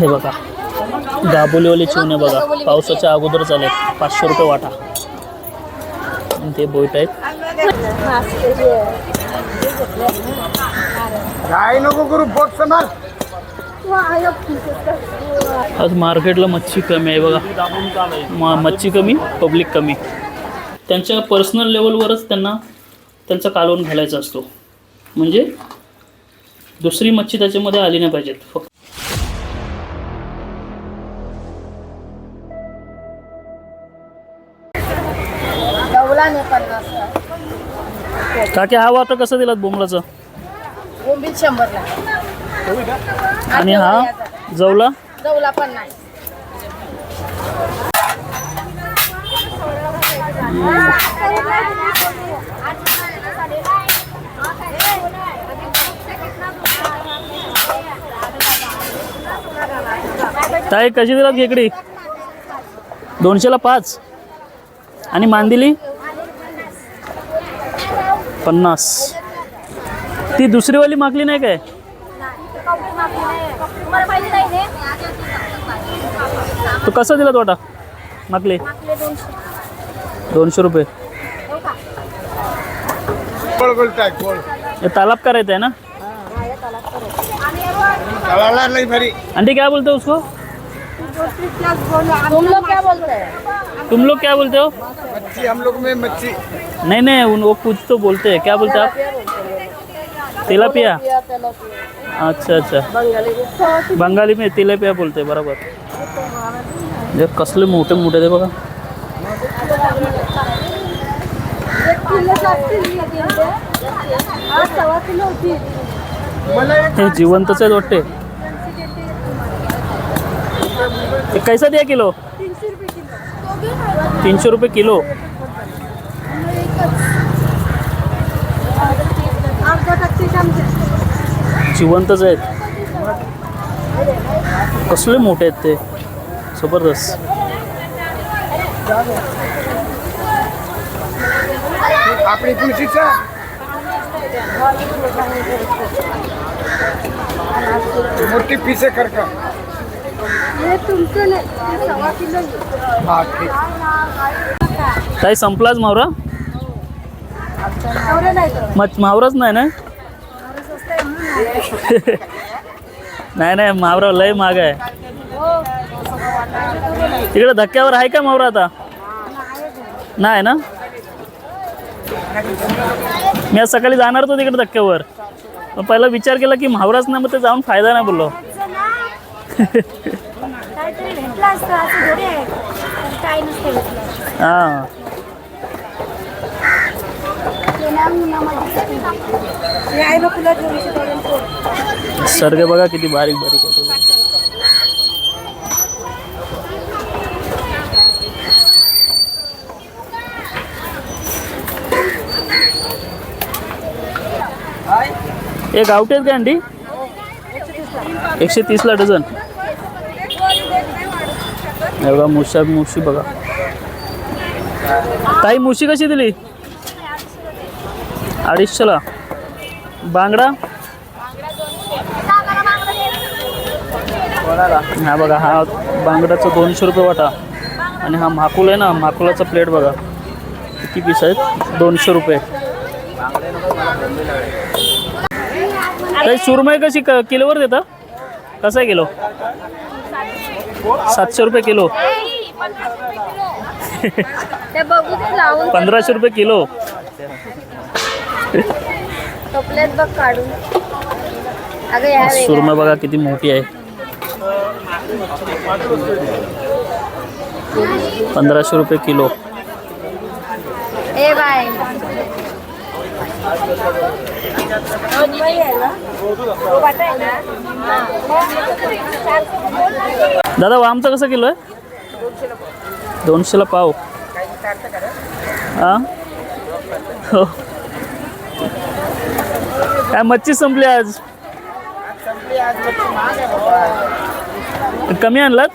हे बघा. दाबोलीवाले चिवणे बघा. पावसाच्या अगोदर चालेल पाचशे रुपये वाटा. आणि ते बोईट आहेत. काय नको करू बॉक्स मार. आज मार्केटला मच्छी कमी आहे बघा. म मच्छी कमी पब्लिक कमी. त्यांच्या पर्सनल लेवलवरच त्यांना त्यांचा कालवण घालायचा असतो. म्हणजे दुसरी मच्छी त्याच्यामध्ये आली नाही पाहिजेत. फक्त नाही पन्नास. काकी हा वाटा कसा दिलात बोंबलाचा? बोंबील शंभरला. आणि हा जवला? गवला पन्नास. ताई कशी दिलात खेकडी दोनशेला पाच. आणि मांदिली? पन्नास. ती दुसरीवाली मागली नाही काय? तो कसा दिला वाटा? मागले? दोनशे रुपये. हे तालाब करायचं आहे ना? भारी आंटी क्या बोलते उसको? तुम लोग क्या बोलते हैं? तुम लोग क्या बोलते हो? मच्छी हम लोग में मच्छी। नहीं नहीं उन वो कुछ तो बोलते हैं। क्या बोलते हैं आप? तिलापिया। पिया तेलापिया अच्छा अच्छा। बंगाली बंगाली में तिलापिया बोलते हैं बराबर। जे कसले मोठे मोठे ते बघा हे। जिवंतच आहेत वाटते। कैसा द्या किलो? तीनशे रुपये किलो. जिवंतच आहेत. कसले मोठे आहेत ते. जबरदस्त. आपली तुळशीचा मोठी पीस आहे का हे ठीक. ताई संपलाच मावरा? मग मावराच नाही ना? नाही नाही मावरा लय माग आहे. तिकडे धक्क्यावर आहे का मावरा आता? नाही ना? मी आज सकाळी जाणार होतो तिकडे धक्क्यावर. पहिला विचार केला की म्हावराच नाही मग ते जाऊन फायदा नाही बोललो. काहीतरी भेटलं असतं असं थोडी आहे. काही नसतं भेटलं. हां. हे आहे ना सर्ग बघा किती बारीक बारीक होते. हे गावठी आहेत का अंडी? एकशे तीसला डझन. बघा मुशा मुशी बघा. ताई मुशी कशी दिली? अडीचशेला. बांगडा? हा बघा हा बांगड्याचा दोनशे रुपये वाटा. आणि हा म्हाकुल आहे ना माकुलाचा प्लेट बघा. किती पीस आहेत? दोनशे रुपये. काही सुरमई कशी क किलोवर देता? कसं आहे किलो? सातशे रुपये किलो. ते बघू ते लावून. पंधराशे रुपये किलो. बघ काढून. सुरमई बघा किती मोठी आहे. पंधराशे रुपये किलो. ए बाय. ना? दादा आमचं कसं किलो आहे दोनशेला पाव. हां? हो. काय मच्छी संपली आज? कमी आणलात?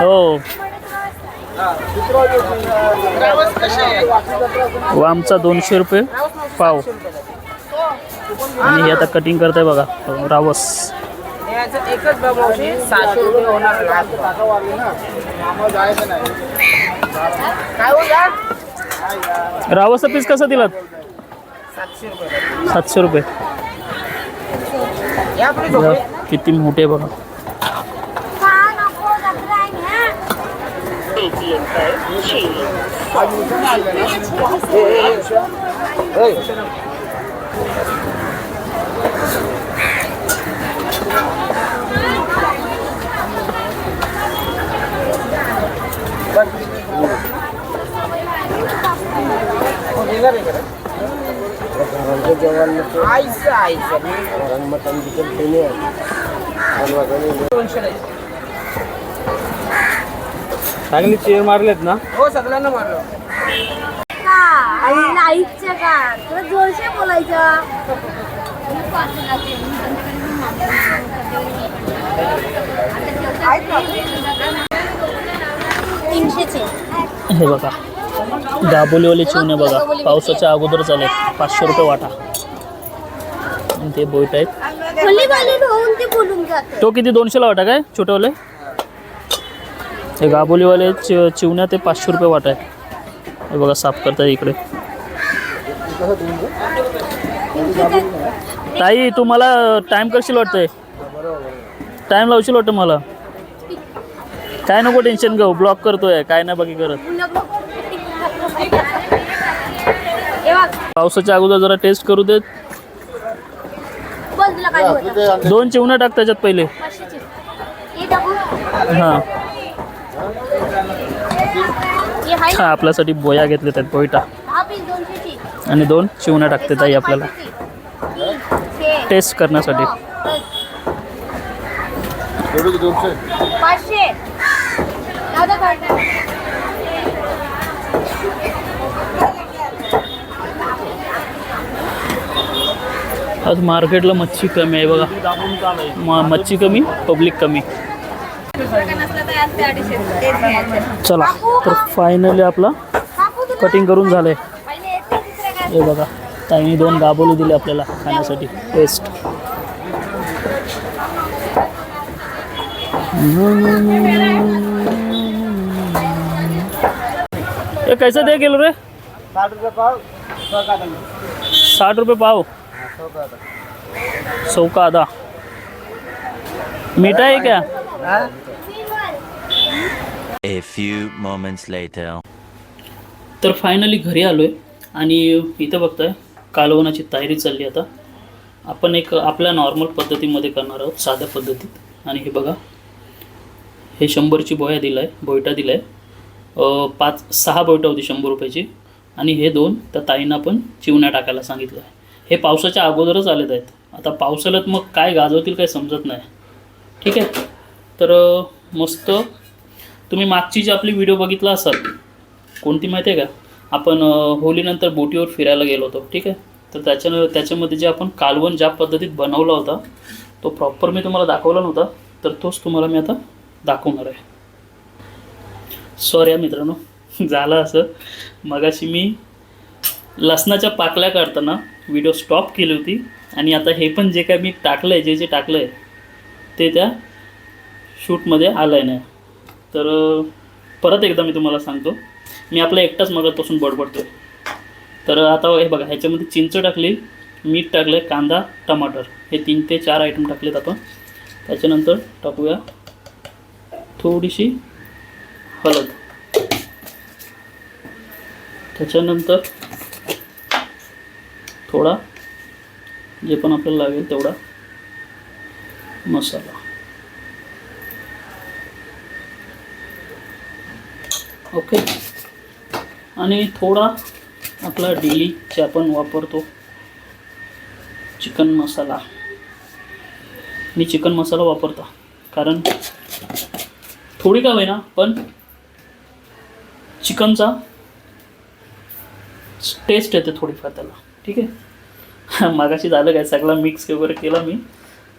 हो. वामचा दोनशे रुपये. पाव. आणि हे आता कटिंग करताय बघा रावस. याचं एकच बघावशी सहाशे रुपये होणार. लाख. काय हो या रावसचा पीस कसा दिलात? सातशे रुपये. किती मोठे आहे बघा. चांगली चेअर मारलेत ना? हो सगळ्यांना मारलं. नाईटच्या का तुला जोरशे बोलायचं? तीनशेचे. हे बघा. दाबोलीवाले चिवणे बघा. पावसाच्या अगोदर आले पाचशे रुपये वाटा. आणि ते बोईट आहेत. होऊन ते बोलून जात तो किती? दोनशेला वाटा काय? छोटेवाले? हे गाबोलीवाले चि चिवण्या ते पाचशे रुपये वाटा आहे हे बघा साफ करताय इकडे. ताई तू मला टाईम करशील वाटतंय? टाईम लावशील वाटतं मला? काय नको टेन्शन घेऊ ब्लॉक करतोय काय नाही बाकी करत. पावसाच्या अगोदर जरा टेस्ट करू देत. दोन चिवणं टाक त्याच्यात पहिले. हां. हा आपल्यासाठी बोया घेतले त्यात बोयटा आणि दोन चिवण्या टाकते ताई आपल्याला. टेस्ट करण्यासाठी. आज मार्केटला मच्छी कमी आहे बघा. मच्छी कमी पब्लिक कमी. चला तर फायनली आपला कटिंग करून झालं आहे हे बघा ताईने दोन गाबोली दिले आपल्याला खाण्यासाठी. टेस्ट हे कैसे दे किलो रे? साठ रुपये पाव सौ का दम साठ रुपये पाव. सौ का आधा मीठा है क्या? A few moments later. तर फायनली घरी आलो आहे आणि इथं बघताय कालवणाची तयारी चालली आता. आपण एक आपल्या नॉर्मल पद्धतीमध्ये करणार आहोत साध्या पद्धतीत. आणि हे बघा हे शंभरची बोया दिला आहे बोयटा दिला आहे पाच सहा बोयटा होती शंभर रुपयाची. आणि हे दोन त्या ताईंना आपण चिवण्या टाकायला सांगितलं आहे. हे पावसाच्या अगोदरच आलेत आहेत. आता पावसाळ्यात मग काय गाजवतील काय समजत नाही. ठीक आहे? तर मस्त. तुम्ही मागची जी आपली व्हिडिओ बघितला असाल कोणती माहिती आहे का? आपण होलीनंतर बोटीवर फिरायला गेलो होतो ठीक आहे? तर त्याच्यानं त्याच्यामध्ये जे आपण कालवण ज्या पद्धतीत बनवला होता तो प्रॉपर मी तुम्हाला दाखवला नव्हता तर तोच तुम्हाला मी आता दाखवणार आहे. सॉरी या मित्रांनो झालं असं. मगाशी मी लसणाच्या पाकल्या काढताना व्हिडिओ स्टॉप केली होती आणि आता हे पण जे काय मी टाकलं आहे जे जे टाकलं आहे ते त्या शूटमध्ये आलं आहे नाही. तर परत एकदा मी तुम्हाला सांगतो. मी आपला एकटाच मगापासून बडबडतो तर आता हे बघा ह्याच्यामध्ये चिंच टाकली मीठ टाकलं कांदा टमाटर. हे तीन ते चार आयटम टाकलेत आपण. त्याच्यानंतर टाकूया थोडीशी हळद. त्याच्यानंतर थोडा जे पण आपल्याला लागेल तेवढा मसाला. ओके? आणि थोडा आपला डेलीचे आपण वापरतो. चिकन मसाला मी चिकन मसाला वापरता. कारण थोडी का होईना पण चिकनचा टेस्ट येते थोडीफार त्याला. ठीक आहे? मागाशी झालं काय? सगळा मिक्स वगैरे केला मी.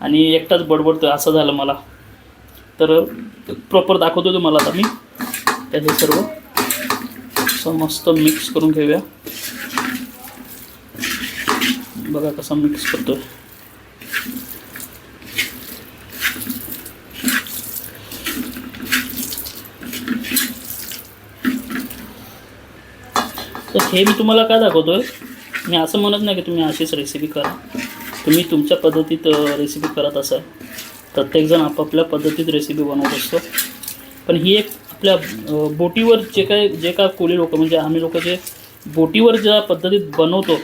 आणि एकटाच बडबडतो असं झालं मला. तर प्रॉपर दाखवतो तुम्हाला आता मी. तर सर्व. असं मस्त मिक्स करून घेऊया. बघा कसा मिक्स करतोय. तर हे मी तुम्हाला काय दाखवतोय? मी असं म्हणत नाही की तुम्ही अशीच रेसिपी करा. तुम्ही तुमच्या पद्धतीत रेसिपी करत असाल. प्रत्येकजण आपापल्या पद्धतीत रेसिपी बनवत असतो. पण ही एक आपल्या बोटीवर जे काय जे काय कोळी लोक म्हणजे आम्ही लोक जे बोटीवर ज्या पद्धतीत बनवतो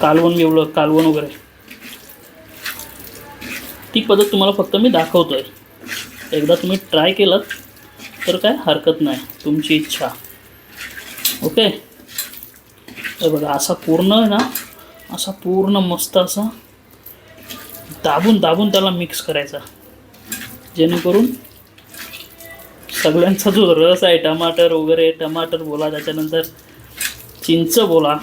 कालवण येवलं कालवण वगैरे ती पद्धत तुम्हाला फक्त मी दाखवतोय. एकदा तुम्ही ट्राय केलं तर काय हरकत नाही तुमची इच्छा. ओके? तर बघा असा पूर्ण आहे ना असा पूर्ण मस्त असा दाबून दाबून त्याला मिक्स करायचा. जेणेकरून सगळ्यांचा जो रस आहे टमाटर वगैरे टमाटर बोला त्याच्यानंतर चिंच बोला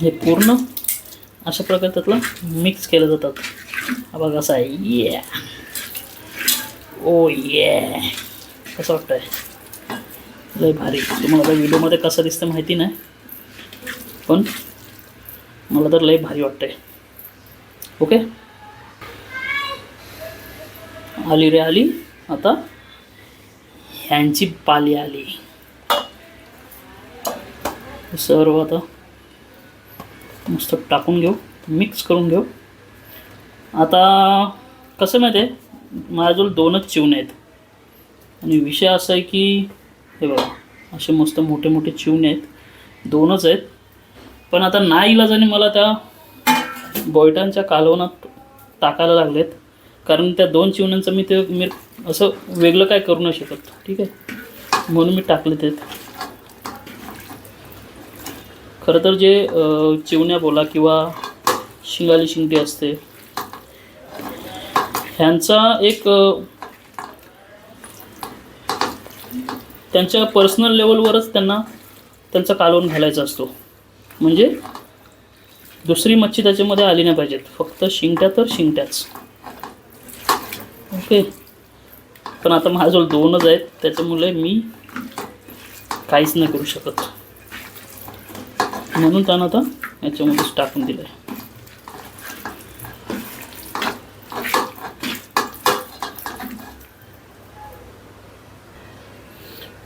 हे पूर्ण अशा प्रकारे त्यातलं मिक्स केलं जातात. बघा असं आहे. ये ओ ये कसं वाटतंय? लय भारी. तुम्हाला त्या व्हिडिओमध्ये कसं दिसतं माहिती नाही पण मला तर लय भारी वाटतंय. ओके आली रे आली. आता ह्यांची पाली आली. सर्व हो आता. मस्त टाकून घेऊ. मिक्स करून घेऊ. आता कसं माहिती आहे? माझ्याजवळ दोनच चिवणे आहेत. आणि विषय असा आहे की हे बघा असे मस्त मोठे मोठे चिवणे आहेत. दोनच आहेत. पण आता ना इलाजाने मला त्या बोयटांच्या कालवणात टाकायला लागलेत. कारण त्या दोन चिवण्यांचं मी ते मी असं वेगळं काय करू नाही शकत. ठीक आहे? म्हणून मी टाकले ते. खरं तर जे चिवण्या बोला किंवा शिंगाली शिंगटी असते ह्यांचा एक त्यांच्या पर्सनल लेवलवरच त्यांना त्यांचा कालवण घालायचा असतो. म्हणजे दुसरी मच्छी त्याच्यामध्ये आली नाही पाहिजेत. फक्त शिंगट्या तर शिंगट्याच. पण आता माझ्याजवळ दोनच आहेत त्याच्यामुळे मी काहीच नाही करू शकत. म्हणून त्यानं आता याच्यामध्येच टाकून दिलं आहे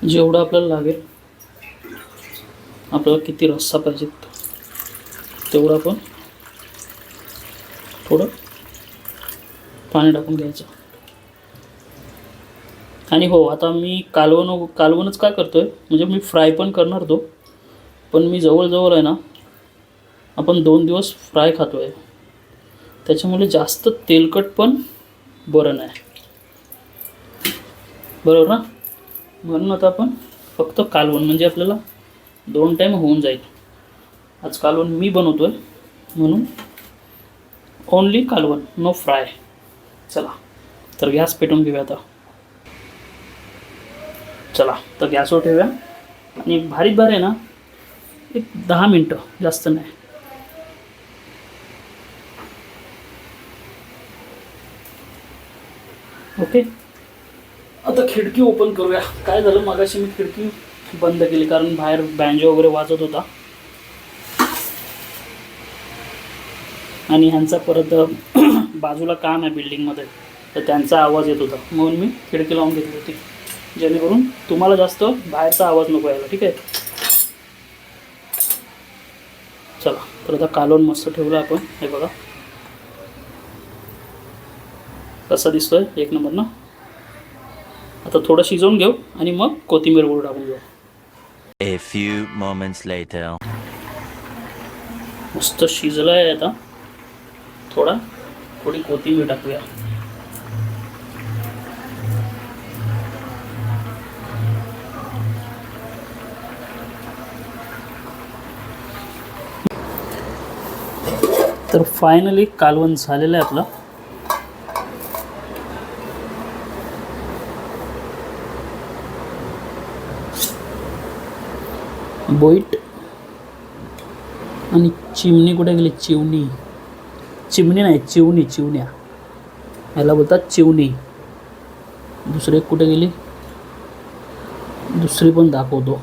जेवढं आपल्याला लागेल आपल्याला किती रस्सा पाहिजे तेवढं आपण थोडं पाणी टाकून घ्यायचं. आणि हो आता मी कालवण कालवणच काय करतो आहे म्हणजे मी फ्राय पण करणार तो पण मी जवळजवळ आहे ना आपण दोन दिवस फ्राय खातो आहे त्याच्यामुळे जास्त तेलकट पण बरं नाही. बरोबर ना? म्हणून आता आपण फक्त कालवण म्हणजे आपल्याला दोन टाईम होऊन जाईल. आज कालवण मी बनवतो आहे म्हणून ओनली कालवण नो फ्राय चला तर गॅस पेटवून घेऊया आता. चला तर गॅसवर ठेवूया. आणि भारीत भारी आहे ना एक दहा मिनटं जास्त नाही. ओके. आता खिडकी ओपन करूया. काय झालं मागाशी मी खिडकी बंद केली कारण बाहेर बँजो वगैरे वाजत होता. आणि ह्यांचा परत बाजूला काम आहे बिल्डिंगमध्ये तर त्यांचा आवाज येत होता. म्हणून मी खिडकी लावून घेतली होती. जेणेकरून तुम्हाला जास्त बाहेरचा आवाज नको यायला ठीक आहे? चला तर आता कालवण मस्त ठेवलं आपण. हे बघा. कसा दिसतोय? एक नंबर ना? आता थोडं शिजवून घेऊ आणि मग कोथिंबीर गोळ टाकून घेऊ. A few moments later. मस्त शिजलं आहे आता. थोडा थोडी कोथिंबीर टाकूया. तर फायनली कालवण झालेलं आहे आपलं. बोईट. आणि चिमणी कुठे गेली? चिवणी. चिमणी नाही चिवणी चिवण्या. याला बोलतात चिवणी. दुसरे कुठे गेली? दुसरी पण दाखवतो.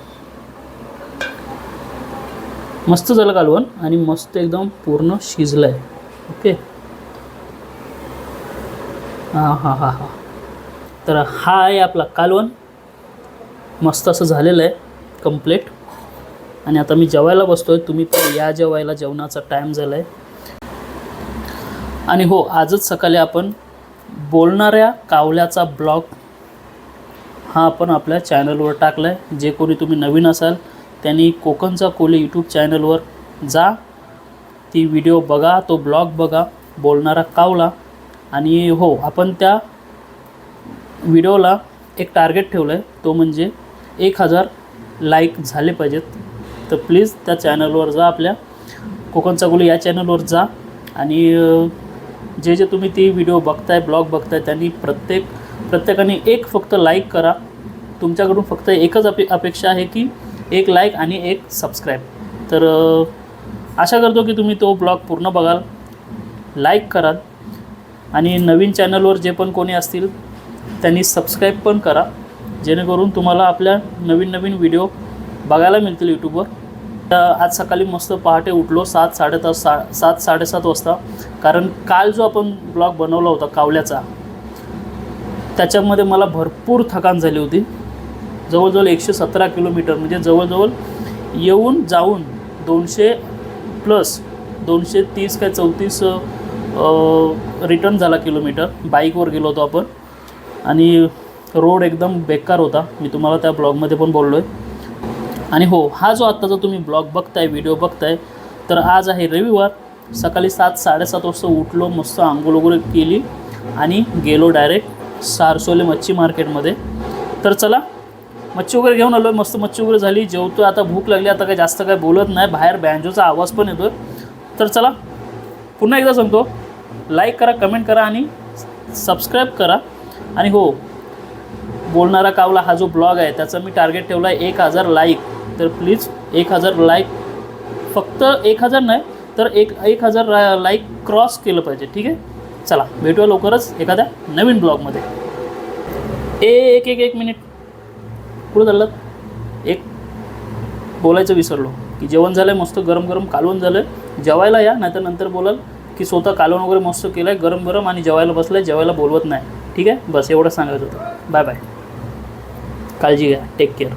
मस्त झालं कालवण आणि मस्त एकदम पूर्ण शिजलं आहे ओके हां हां हां हां. तर हा आहे आपला कालवण. मस्त असं झालेलं आहे कंप्लीट आणि आता मी जेवायला बसतो आहे तुम्ही पण या जेवायला जेवणाचा टाईम झाला आहे आणि हो आजच सकाळी आपण बोलणाऱ्या कावल्याचा ब्लॉग हा आपण आपल्या चॅनलवर टाकला आहे जे कोणी तुम्ही नवीन असाल त्यांनी कोकणचा कोली यूट्यूब चॅनलवर जा. ती व्हिडिओ बघा तो ब्लॉग बघा बोलणारा कावला. आणि हो आपण त्या व्हिडिओला एक टार्गेट ठेवलं आहे तो म्हणजे एक हजार लाईक झाले पाहिजेत. तर प्लीज त्या चॅनलवर जा आपल्या. कोकणचा कोली या चॅनलवर जा. आणि जे जे तुम्ही ती व्हिडिओ बघताय ब्लॉग बघताय त्यांनी प्रत्येक प्रत्येकाने एक फक्त लाईक करा. तुमच्याकडून फक्त एकच अपे अपेक्षा आहे की एक लाईक आणि एक सबस्क्राईब तर आशा करतो की तुम्ही तो ब्लॉग पूर्ण बघाल. लाईक कराल. आणि नवीन चॅनलवर जे पण कोणी असतील त्यांनी सबस्क्राईब पण करा. जेणेकरून तुम्हाला आपल्या नवीन नवीन व्हिडिओ बघायला मिळतील यूट्यूबवर तर आज सकाळी मस्त पहाटे उठलो सात साडेसात सा सात साडेसात वाजता. कारण काल जो आपण ब्लॉग बनवला होता कावल्याचा त्याच्यामध्ये मला भरपूर थकान झाली होती. जवळजवळ एकशे सतरा किलोमीटर म्हणजे जवळजवळ येऊन जाऊन दोनशे प्लस दोनशे तीस काय चौतीस रिटर्न झाला किलोमीटर बाईकवर गेलो होतो आपण. आणि रोड एकदम बेकार होता. मी तुम्हाला त्या ब्लॉगमध्ये पण बोललो आहे आणि हो हा जो आत्ताचा तुम्ही ब्लॉग बघताय व्हिडिओ बघताय तर आज आहे रविवार. सकाळी सात साडेसात वाजता उठलो मस्त आंघोळ वगैरे केली आणि गेलो डायरेक्ट सारसोले मच्छी मार्केटमध्ये तर चला मच्छी वगैरे घेऊन आलो मस्त मच्छी वगैरे झाली जेवतो आता भूक लागली आता काही जास्त काय बोलत नाही बाहेर बँजोचा आवाज पण येतो तर चला पुन्हा एकदा सांगतो लाईक करा कमेंट करा आणि सबस्क्राईब करा. आणि हो बोलणारा कावला हा जो ब्लॉग आहे त्याचा मी टार्गेट ठेवला आहे एक हजार लाईक तर प्लीज एक हजार लाईक फक्त एक हजार नाही तर एक एक हजार लाईक क्रॉस केलं पाहिजे ठीक आहे? चला भेटूया लवकरच एखाद्या नवीन ब्लॉगमध्ये ए एक एक एक मिनिट कुठं चाललात एक बोलायचं विसरलो. की जेवण झालं आहे मस्त गरम गरम कालवण झालं आहे जेवायला या नाहीतर नंतर बोलाल की स्वतः कालवण वगैरे मस्त केलं आहे गरम गरम आणि जेवायला बसलं आहे जेवायला बोलवत नाही. ठीक आहे? बस एवढं सांगायचं होतं. बाय बाय काळजी घ्या. Take care